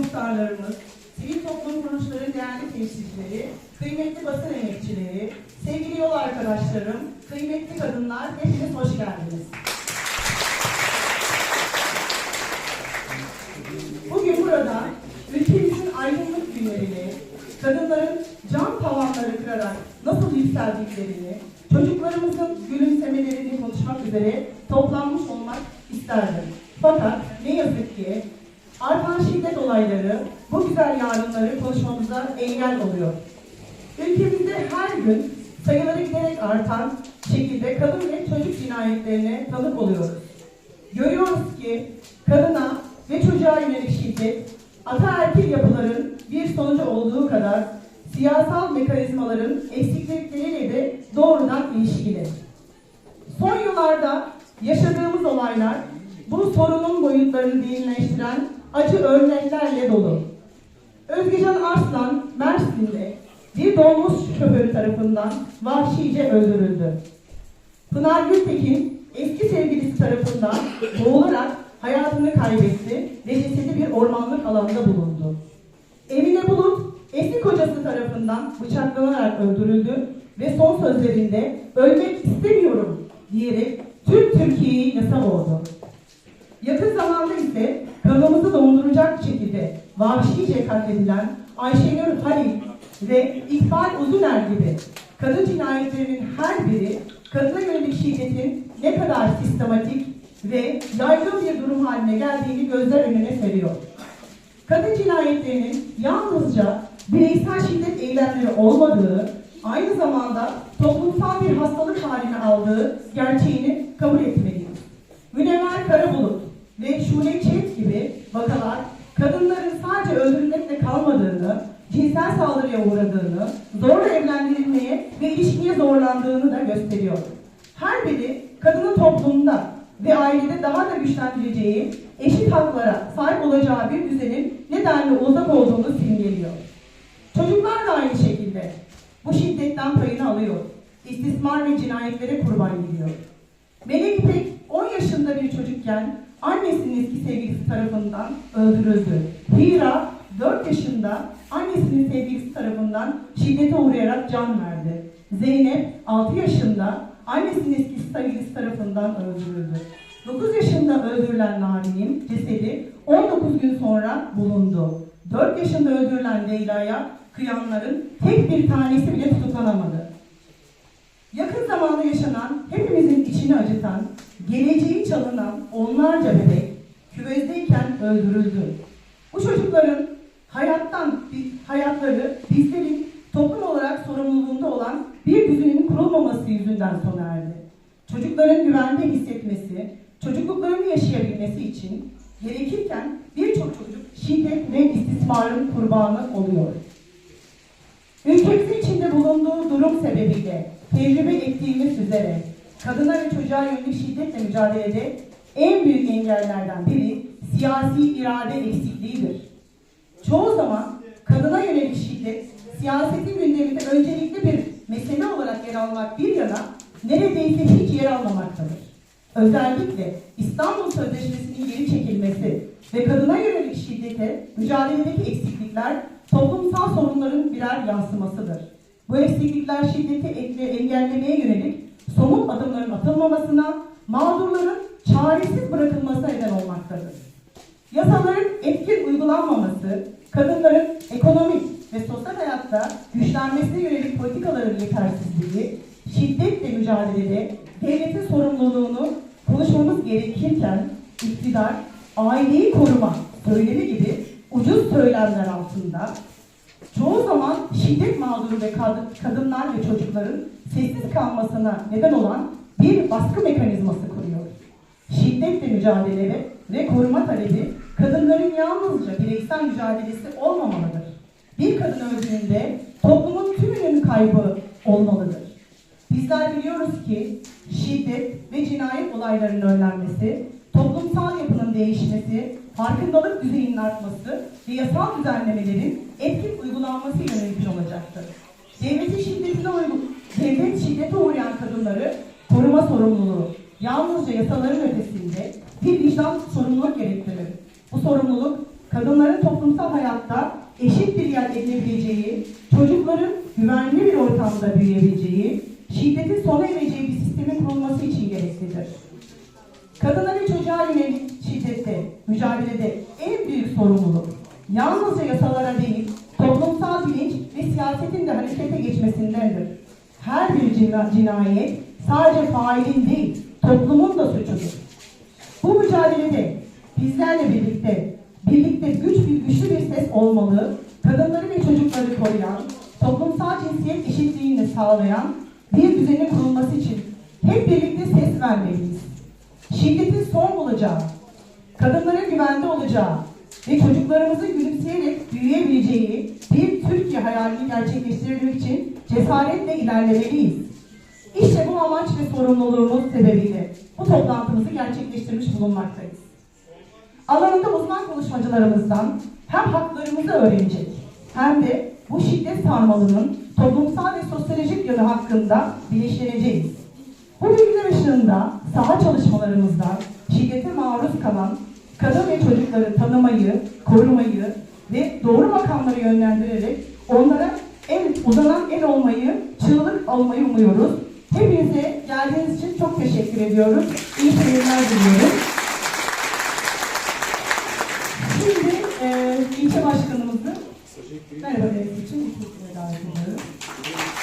muhtarlarımız, sivil toplum kuruluşları değerli temsilcileri, kıymetli basın emekçileri, sevgili yol arkadaşlarım, kıymetli kadınlar, hepiniz hoş geldiniz. Bugün burada ülkemizin aydınlık günlerini, kadınların cam tavanları kırarak nasıl yükseldiklerini, çocuklarımızın gülümsemelerini konuşmak üzere toplanmış olmak isterdim. Fakat ne yazık ki artan şiddet olayları bu güzel yarınları konuşmamıza engel oluyor. Ülkemizde her gün sayıları giderek artan şekilde kadın ve çocuk cinayetlerine tanık oluyoruz. Görüyoruz ki kadına ve çocuğa yönelik şiddet, ataerkil yapıların bir sonucu olduğu kadar siyasal mekanizmaların eksiklikleriyle de doğrudan ilişkili. Son yıllarda yaşadığımız olaylar bu sorunun boyutlarını derinleştiren acı örneklerle dolu. Özgecan Arslan, Mersin'de bir dolmuş şoförü tarafından vahşice öldürüldü. Pınar Gültekin eski sevgilisi tarafından boğularak hayatını kaybetti ve cesedi bir ormanlık alanda bulundu. Emine Bulut eski kocası tarafından bıçaklanarak öldürüldü ve son sözlerinde ölmek istemiyorum diyerek tüm Türkiye'yi yasa boğdu. Yakın zamanda ise kanımızı donduracak şekilde vahşice katledilen Ayşenur Halil ve İkbal Uzuner gibi kadın cinayetlerinin her biri kadına yönelik şiddetin ne kadar sistematik ve yaygın bir durum haline geldiğini gözler önüne seriyor. Kadın cinayetlerinin yalnızca bireysel şiddet eylemleri olmadığı, aynı zamanda toplumsal bir hastalık haline aldığı gerçeğini saldırıya uğradığını, zorla evlendirilmeye ve ilişkiye zorlandığını da gösteriyor. Her biri kadının toplumda ve ailede daha da güçlendireceği, eşit haklara sahip olacağı bir düzenin nedenle uzak olduğunu simgeliyor. Çocuklar da aynı şekilde bu şiddetten payını alıyor. İstismar ve cinayetlere kurban gidiyor. Melek İpek 10 yaşında bir çocukken annesinin eski sevgilisi tarafından öldürüldü. Hira 4 yaşında annesinin sevgilisi tarafından şiddete uğrayarak can verdi. Zeynep 6 yaşında annesinin eski sevgilisi tarafından öldürüldü. 9 yaşında öldürülen Nari'nin cesedi 19 gün sonra bulundu. 4 yaşında öldürülen Leyla'ya kıyanların tek bir tanesi bile tutuklanamadı. Yakın zamanda yaşanan, hepimizin içini acıtan, geleceği çalınan onlarca bebek küvezdeyken öldürüldü. Bu çocukların hayattan, hayatları bizlerin toplum olarak sorumluluğunda olan bir düzenin kurulmaması yüzünden sona erdi. Çocukların güvende hissetmesi, çocukluklarını yaşayabilmesi için gerekirken birçok çocuk şiddet ve istismarın kurbanı oluyor. Ülkemizin içinde bulunduğu durum sebebiyle tecrübe ettiğimiz üzere kadına ve çocuğa yönelik şiddetle mücadelede en büyük engellerden biri siyasi irade eksikliğidir. Çoğu zaman kadına yönelik şiddet siyasetin gündeminde öncelikli bir mesele olarak yer almak bir yana neredeyse hiç yer almamaktadır. Özellikle İstanbul Sözleşmesi'nin geri çekilmesi ve kadına yönelik şiddete mücadeledeki eksiklikler toplumsal sorunların birer yansımasıdır. Bu eksiklikler şiddeti engellemeye yönelik somut adımların atılmamasına, mağdurların çaresiz bırakılmasına neden olmaktadır. Yasaların etkin uygulanmaması, kadınların ekonomik ve sosyal hayatta güçlenmesine yönelik politikaların yetersizliği, şiddetle mücadelede devletin sorumluluğunu konuşmamız gerekirken iktidar aileyi koruma söylemi gibi ucuz söylemler altında çoğu zaman şiddet mağduru ve kad- kadınlar ve çocukların sessiz kalmasına neden olan bir baskı mekanizması kuruyor. Şiddetle mücadele ve, koruma talebi kadınların yalnızca bireysel mücadelesi olmamalıdır. Bir kadın öldüğünde toplumun tümünün kaybı olmalıdır. Bizler biliyoruz ki şiddet ve cinayet olaylarının önlenmesi, toplumsal yapının değişmesi, farkındalık düzeyinin artması ve yasal düzenlemelerin etkin uygulanması yönelik olacaktır. Devletin şiddetine uygun, devlet şiddete uğrayan kadınları koruma sorumluluğu yalnızca yasaların ötesinde bir vicdan sorumluluk gerektirir. Bu sorumluluk kadınların toplumsal hayatta eşit bir yer edinebileceği, çocukların güvenli bir ortamda büyüyebileceği, şiddetin sona ereceği bir sistemin kurulması için gereklidir. Kadına ve çocuğa yönelik şiddette, mücadelede en büyük sorumluluk yalnızca yasalara değil, toplumsal bilinç ve siyasetin de harekete geçmesindendir. Her bir cina- cinayet sadece failin değil, toplumun da suçudur. Bu mücadelede bizlerle birlikte, birlikte güç bir güçlü bir ses olmalı, kadınları ve çocukları koruyan, toplumsal cinsiyet eşitliğini sağlayan bir düzenin kurulması için hep birlikte ses vermeliyiz. Şiddetin son bulacağı, kadınların güvende olacağı ve çocuklarımızın gülümseyerek büyüyebileceği bir Türkiye hayalini gerçekleştirmek için cesaretle ilerlemeliyiz. İşte bu amaç ve sorumluluğumuz sebebiyle bu toplantımızı gerçekleştirmiş bulunmaktayız. Alanında uzman konuşmacılarımızdan hem haklarımızı öğrenecek hem de bu şiddet sarmalının toplumsal ve sosyolojik yönü hakkında bilinçleneceğiz. Bu bilgiler ışığında saha çalışmalarımızda şiddete maruz kalan kadın ve çocukları tanımayı, korumayı ve doğru makamlara yönlendirerek onlara el, uzanan el olmayı, çığlık almayı umuyoruz. Hepinize geldiğiniz için çok teşekkür ediyoruz. İyi seyirler diliyorum. Şimdi e, ilçe başkanımızı merhaba için ilk davet.